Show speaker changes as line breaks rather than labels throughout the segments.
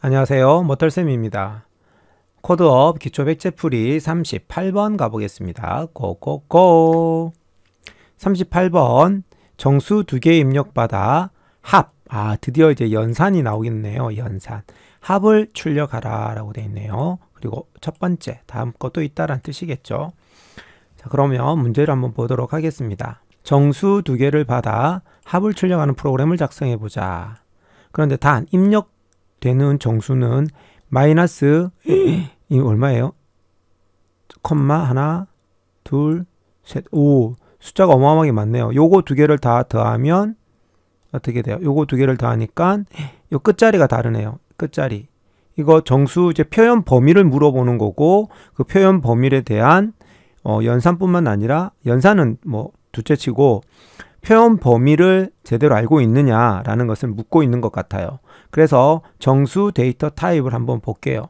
안녕하세요. 모털쌤입니다. 코드업 기초 백제풀이 38번 가보겠습니다. 고고고 38번 정수 두 개 입력받아 합. 아 드디어 이제 연산이 나오겠네요. 연산. 합을 출력하라 라고 되어 있네요. 그리고 첫 번째 다음 것도 있다란 뜻이겠죠. 자 그러면 문제를 한번 보도록 하겠습니다. 정수 두 개를 받아 합을 출력하는 프로그램을 작성해 보자. 그런데 단 입력 되는 정수는 마이너스 이 얼마예요? 컴마 하나, 둘, 셋, 오 숫자가 어마어마하게 많네요. 요거 두 개를 다 더하면 어떻게 돼요? 요거 두 개를 더하니까 요 끝자리가 다르네요. 끝자리. 이거 정수 이제 표현 범위를 물어보는 거고 그 표현 범위에 대한 어, 연산뿐만 아니라 연산은 뭐 둘째치고 표현 범위를 제대로 알고 있느냐라는 것을 묻고 있는 것 같아요. 그래서 정수 데이터 타입을 한번 볼게요.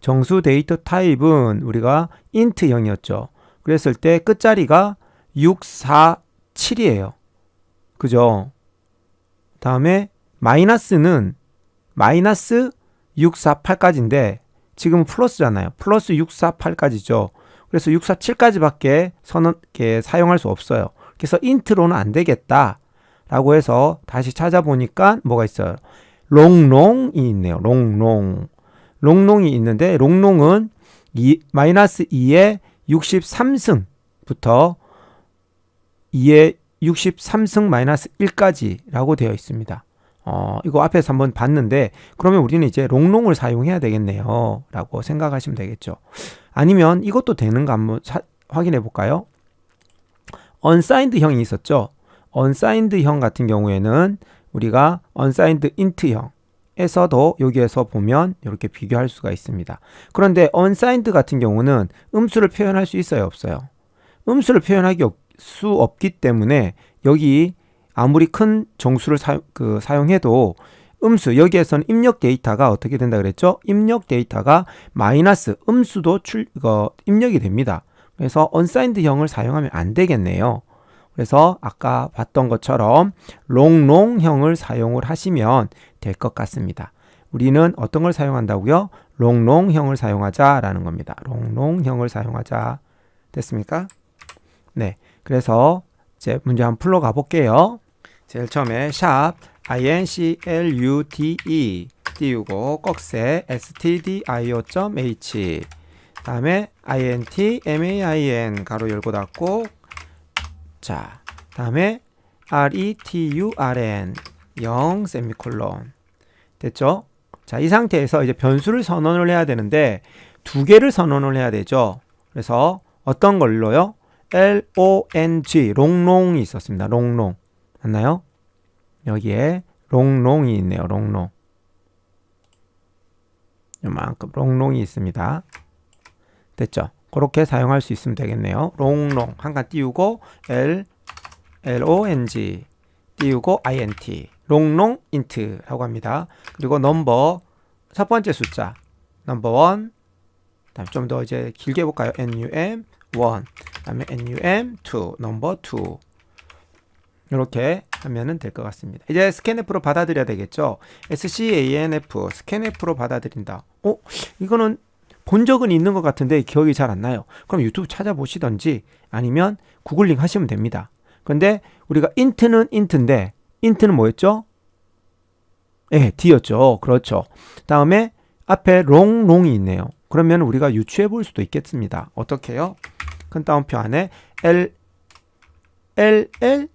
정수 데이터 타입은 우리가 int형이었죠. 그랬을 때 끝자리가 6, 4, 7이에요. 그죠? 다음에 마이너스는 마이너스 6, 4, 8까지인데 지금 플러스잖아요. 플러스 6, 4, 8까지죠. 그래서 6, 4, 7까지밖에 선언, 게 사용할 수 없어요. 그래서 인트로는 안 되겠다. 라고 해서 다시 찾아보니까 뭐가 있어요? 롱롱이 있네요. 롱롱. 롱롱이 있는데 롱롱은 이, 마이너스 2의 63승부터 2의 63승 마이너스 1까지라고 되어 있습니다. 어, 이거 앞에서 한번 봤는데 그러면 우리는 이제 롱롱을 사용해야 되겠네요. 라고 생각하시면 되겠죠. 아니면 이것도 되는가 한번 사, 확인해 볼까요? Unsigned 형이 있었죠. unsigned 형 같은 경우에는 우리가 unsigned int 형 에서도 여기에서 보면 이렇게 비교할 수가 있습니다. 그런데 unsigned 같은 경우는 음수를 표현할 수 있어요, 없어요? 음수를 표현하기 수 없기 때문에 여기 아무리 큰 정수를 사, 그, 사용해도 음수 여기에서는 입력 데이터가 어떻게 된다 그랬죠? 입력 데이터가 마이너스 음수도 출 어, 입력이 됩니다. 그래서 unsigned 형을 사용하면 안 되겠네요. 그래서 아까 봤던 것처럼 롱롱 형을 사용을 하시면 될 것 같습니다. 우리는 어떤 걸 사용한다고요? 롱롱 형을 사용하자라는 겁니다. 롱롱 형을 사용하자. 됐습니까? 네. 그래서 이제 문제 한번 풀러 가 볼게요. 제일 처음에 샵 inclute 띄우고 꺽쇠 stdio.h 다음에 int main 가로 열고 닫고 자 다음에 return 0 세미콜론 됐죠? 자 이 상태에서 이제 변수를 선언을 해야 되는데 두 개를 선언을 해야 되죠. 그래서 어떤 걸로요? long 롱롱이 있었습니다. 롱롱 맞나요? 여기에 롱롱이 있네요. 롱롱 요만큼 롱롱이 있습니다. 됐죠? 그렇게 사용할 수 있으면 되겠네요. 롱롱 한 칸 띄우고 L L O N G 띄우고 I N T 롱롱 인트라고 합니다. 그리고 넘버 첫 번째 숫자 넘버 원 다음 좀 더 이제 길게 볼까요? N U M 1 다음에 NUM 2 넘버 2 이렇게 하면은 될 것 같습니다. 이제 스캔F로 받아들여야 되겠죠. SCANF 스캔F로 받아들인다. 어? 이거는 본 적은 있는 것 같은데 기억이 잘 안 나요. 그럼 유튜브 찾아보시던지 아니면 구글링 하시면 됩니다. 근데 우리가 int는 int인데 int는 뭐였죠? 예, 네, D였죠. 그렇죠. 다음에 앞에 롱 롱이 있네요. 그러면 우리가 유추해 볼 수도 있겠습니다. 어떻게요? 큰 따옴표 안에 L L L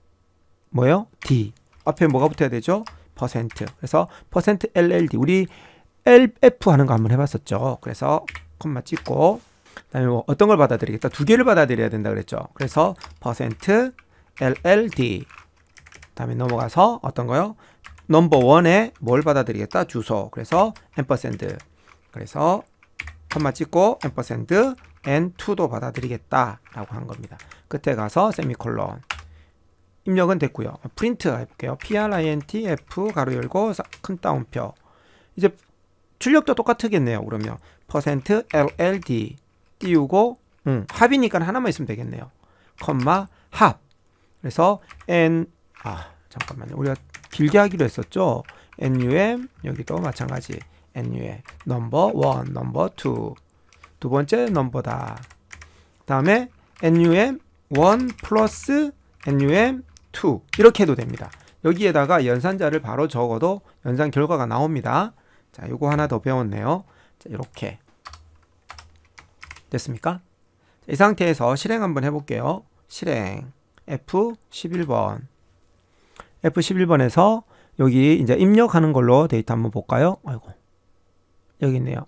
뭐요? D 앞에 뭐가 붙어야 되죠? 퍼센트. 그래서 퍼센트 LLD 우리 LF 하는 거 한번 해봤었죠. 그래서 콤마 찍고 그다음에 뭐 어떤 걸 받아들이겠다? 두 개를 받아들여야 된다 그랬죠. 그래서 퍼센트 LLD 다음에 넘어가서 어떤 거요? 넘버 원에 뭘 받아들이겠다? 주소. 그래서 앰퍼센드. 그래서 콤마 찍고 앰퍼센드 n2도 받아들이겠다라고 한 겁니다. 끝에 가서 세미콜론. 입력은 됐고요. 프린트 해볼게요. print f 가로 열고 큰 따옴표. 이제 출력도 똑같겠네요. 그러면 퍼센트 %lld 띄우고 음, 합이니까 하나만 있으면 되겠네요. 컴마 합. 그래서 n 아 잠깐만요. 우리가 길게 하기로 했었죠. num 여기도 마찬가지 NUM 넘버 1, 넘버 2. 두 번째 넘버다. 다음에 NUM 1 플러스 NUM 2 이렇게 해도 됩니다. 여기에다가 연산자를 바로 적어도 연산 결과가 나옵니다. 자, 요거 하나 더 배웠네요. 자, 이렇게 됐습니까? 자, 이 상태에서 실행 한번 해볼게요. 실행 F11번 F11번에서 여기 이제 입력하는 걸로 데이터 한번 볼까요? 아이고 여기 있네요.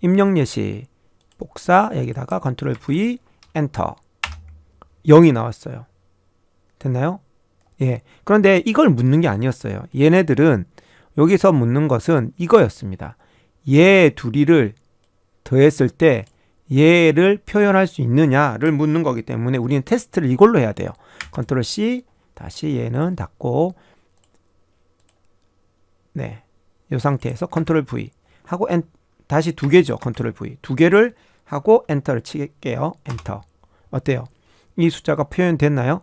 입력 예시 복사 여기다가 컨트롤 V 엔터 0이 나왔어요. 됐나요? 예. 그런데 이걸 묻는 게 아니었어요. 얘네들은 여기서 묻는 것은 이거였습니다. 얘 둘이를 더했을 때 얘를 표현할 수 있느냐를 묻는 거기 때문에 우리는 테스트를 이걸로 해야 돼요. 컨트롤 C 다시 얘는 닫고 네. 이 상태에서 컨트롤 V 하고 엔, 다시 두 개죠. 컨트롤 V. 두 개를 하고 엔터를 칠게요. 엔터. 어때요? 이 숫자가 표현됐나요?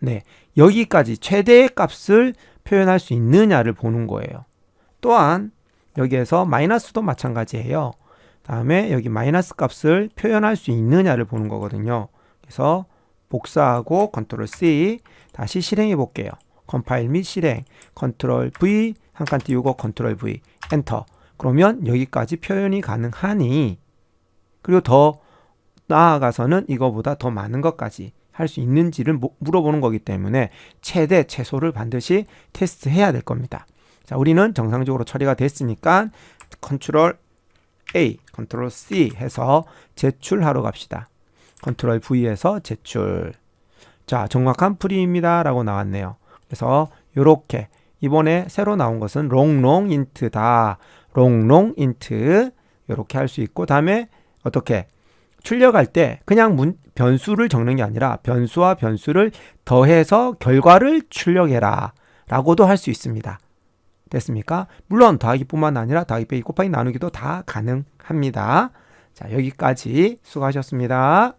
네. 여기까지 최대의 값을 표현할 수 있느냐를 보는 거예요. 또한 여기에서 마이너스도 마찬가지예요. 다음에 여기 마이너스 값을 표현할 수 있느냐를 보는 거거든요. 그래서 복사하고 컨트롤 C 다시 실행해 볼게요. 컴파일 및 실행 컨트롤 V 한 칸 띄우고 컨트롤 V 엔터 그러면 여기까지 표현이 가능하니 그리고 더 나아가서는 이거보다 더 많은 것까지 할 수 있는지를 모- 물어보는 거기 때문에 최대 최소를 반드시 테스트해야 될 겁니다. 자, 우리는 정상적으로 처리가 됐으니까 컨트롤 A, 컨트롤 C 해서 제출하러 갑시다. 컨트롤 V에서 제출. 자, 정확한 풀이입니다 라고 나왔네요. 그래서 요렇게 이번에 새로 나온 것은 롱롱 인트다. 롱롱 인트 요렇게 할 수 있고 다음에 어떻게 출력할 때 그냥 문, 변수를 적는 게 아니라 변수와 변수를 더해서 결과를 출력해라 라고도 할 수 있습니다. 됐습니까? 물론 더하기뿐만 아니라 더하기 빼기 곱하기 나누기도 다 가능합니다. 자, 여기까지 수고하셨습니다.